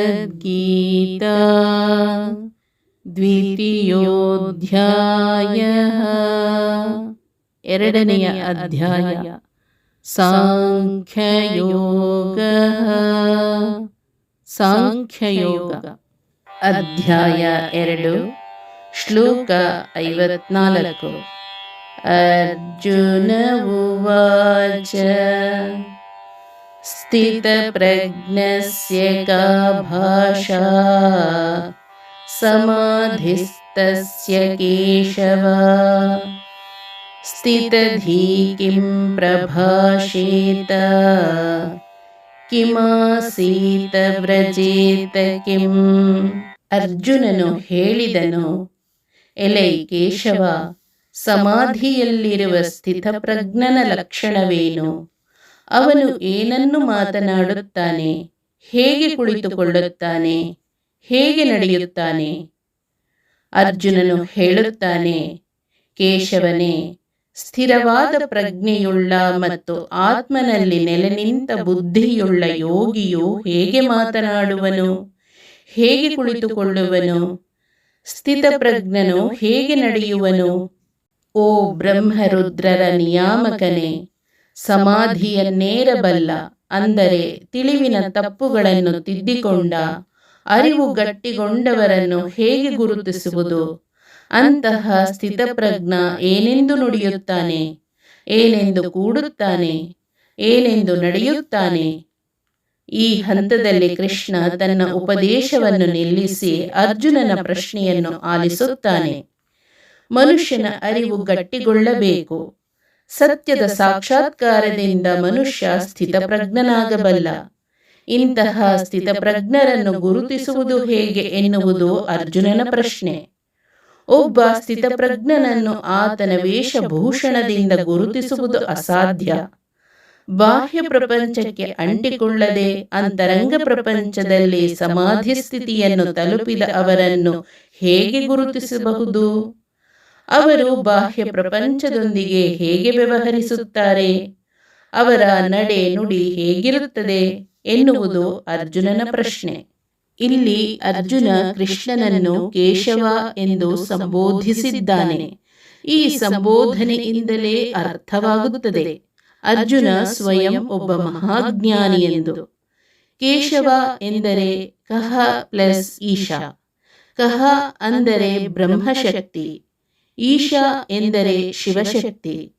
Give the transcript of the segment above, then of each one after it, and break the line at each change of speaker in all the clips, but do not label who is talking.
श्रीमद्भगवद्गीता द्वितीयोऽध्यायः ಎರಡನೆಯ ಅಧ್ಯಾಯ ಸಾಂಖ್ಯಯೋಗಃ ಸಾಂಖ್ಯಯೋಗ ಅಧ್ಯಾಯ ಎರಡು ಶ್ಲೋಕ ಐವತ್ನಾಲ್ಕು ಅರ್ಜುನ ಉವಾಚ स्थितप्रज्ञस्य का भाषा समाधिस्तस्य केशव स्थितधी किं प्रभाषेत ಕಿಮಾಸೀತ ವ್ರಜೇತ ಕಿಂ ಅರ್ಜುನನು ಹೇಳಿದನು ಎಲೈ ಕೇಶವ, ಸಮಾಧಿಯಲ್ಲಿರುವ ಸ್ಥಿತಪ್ರಜ್ಞನ ಲಕ್ಷಣವೇನು? ಅವನು ಏನನ್ನು ಮಾತನಾಡುತ್ತಾನೆ? ಹೇಗೆ ಕುಳಿತುಕೊಳ್ಳುತ್ತಾನೆ? ಹೇಗೆ ನಡೆಯುತ್ತಾನೆ? ಅರ್ಜುನನು ಹೇಳುತ್ತಾನೆ, ಕೇಶವನೇ, ಸ್ಥಿರವಾದ ಪ್ರಜ್ಞೆಯುಳ್ಳ ಮತ್ತು ಆತ್ಮನಲ್ಲಿ ನೆಲೆ ನಿಂತ ಬುದ್ಧಿಯುಳ್ಳ ಯೋಗಿಯು ಹೇಗೆ ಮಾತನಾಡುವನು? ಹೇಗೆ ಕುಳಿತುಕೊಳ್ಳುವನು? ಸ್ಥಿತಪ್ರಜ್ಞನು ಹೇಗೆ ನಡೆಯುವನು? ಓ ಬ್ರಹ್ಮರುದ್ರರ ನಿಯಾಮಕನೇ ಸಮಾಧಿಯನ್ನೇರಬಲ್ಲ ಅಂದರೆ ತಿಳಿವಿನ ತಪ್ಪುಗಳನ್ನು ತಿದ್ದಿಕೊಂಡ, ಅರಿವು ಗಟ್ಟಿಗೊಂಡವರನ್ನು ಹೇಗೆ ಗುರುತಿಸುವುದು? ಅಂತಹ ಸ್ಥಿತಪ್ರಜ್ಞ ಏನೆಂದು ನುಡಿಯುತ್ತಾನೆ? ಏನೆಂದು ಕೂಡುತ್ತಾನೆ? ಏನೆಂದು ನಡೆಯುತ್ತಾನೆ? ಈ ಹಂತದಲ್ಲಿ ಕೃಷ್ಣ ತನ್ನ ಉಪದೇಶವನ್ನು ನಿಲ್ಲಿಸಿ ಅರ್ಜುನನ ಪ್ರಶ್ನೆಯನ್ನು ಆಲಿಸುತ್ತಾನೆ. ಮನುಷ್ಯನ ಅರಿವು ಗಟ್ಟಿಗೊಳ್ಳಬೇಕು. ಸತ್ಯದ ಸಾಕ್ಷಾತ್ಕಾರದಿಂದ ಮನುಷ್ಯ ಸ್ಥಿತಪ್ರಜ್ಞನಾಗಬಲ್ಲ. ಇಂತಹ ಸ್ಥಿತಪ್ರಜ್ಞರನ್ನು ಗುರುತಿಸುವುದು ಹೇಗೆ ಎನ್ನುವುದು ಅರ್ಜುನನ ಪ್ರಶ್ನೆ. ಒಬ್ಬ ಸ್ಥಿತಪ್ರಜ್ಞನನ್ನು ಆತನ ವೇಷಭೂಷಣದಿಂದ ಗುರುತಿಸುವುದು ಅಸಾಧ್ಯ. ಬಾಹ್ಯ ಪ್ರಪಂಚಕ್ಕೆ ಅಂಟಿಕೊಳ್ಳದೆ ಅಂತರಂಗ ಪ್ರಪಂಚದಲ್ಲಿ ಸಮಾಧಿ ಸ್ಥಿತಿಯನ್ನು ತಲುಪಿದ ಅವರನ್ನು ಹೇಗೆ ಗುರುತಿಸಬಹುದು? ಅವರು ಬಾಹ್ಯ ಪ್ರಪಂಚದೊಂದಿಗೆ ಹೇಗೆ ವ್ಯವಹರಿಸುತ್ತಾರೆ? ಅವರ ನಡೆ ನುಡಿ ಹೇಗಿರುತ್ತದೆ ಎನ್ನುವುದು ಅರ್ಜುನನ ಪ್ರಶ್ನೆ. ಇಲ್ಲಿ ಅರ್ಜುನ ಕೃಷ್ಣನನ್ನು ಕೇಶವ ಎಂದು ಸಂಬೋಧಿಸಿದ್ದಾನೆ. ಈ ಸಂಬೋಧನೆಯಿಂದಲೇ ಅರ್ಥವಾಗುತ್ತದೆ. ಅರ್ಜುನ ಸ್ವಯಂ ಒಬ್ಬ ಮಹಾಜ್ಞಾನಿ ಎಂದು. ಕೇಶವ ಎಂದರೆ ಕಹ ಪ್ಲಸ್ ಈಶಾ. ಕಹ ಅಂದರೆ ಬ್ರಹ್ಮಶಕ್ತಿ. ಈಶಾ ಎಂದರೆ ಶಿವಶಕ್ತಿ.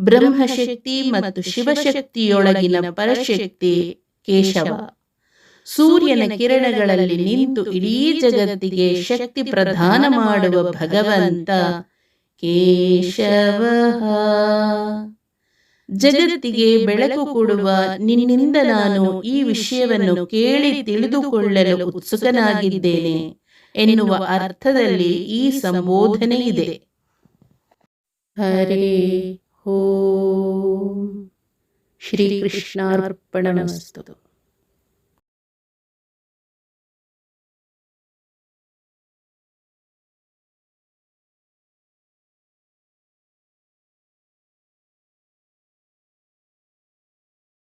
ಬ್ರಹ್ಮಶಕ್ತಿ ಮತ್ತು ಶಿವಶಕ್ತಿಯೊಳಗಿನ ಪರಶಕ್ತಿ ಕೇಶವ. ಸೂರ್ಯನ ಕಿರಣಗಳಲ್ಲಿ ನಿಂತು ಇಡೀ ಜಗತ್ತಿಗೆ ಶಕ್ತಿ ಪ್ರದಾನ ಮಾಡುವ ಭಗವಂತ ಕೇಶವ ಜಗತ್ತಿಗೆ ಬೆಳಕು ಕೊಡುವ ನಿನ್ನಿಂದ ನಾನು ಈ ವಿಷಯವನ್ನು ಕೇಳಿ ತಿಳಿದುಕೊಳ್ಳಲು ಉತ್ಸುಕನಾಗಿದ್ದೇನೆ ಎನ್ನುವ ಅರ್ಥದಲ್ಲಿ ಈ ಸಂಬೋಧನೆ ಇದೆ. ಹರೇ ಓಂ. ಶ್ರೀಕೃಷ್ಣಾರ್ಪಣಮಸ್ತು.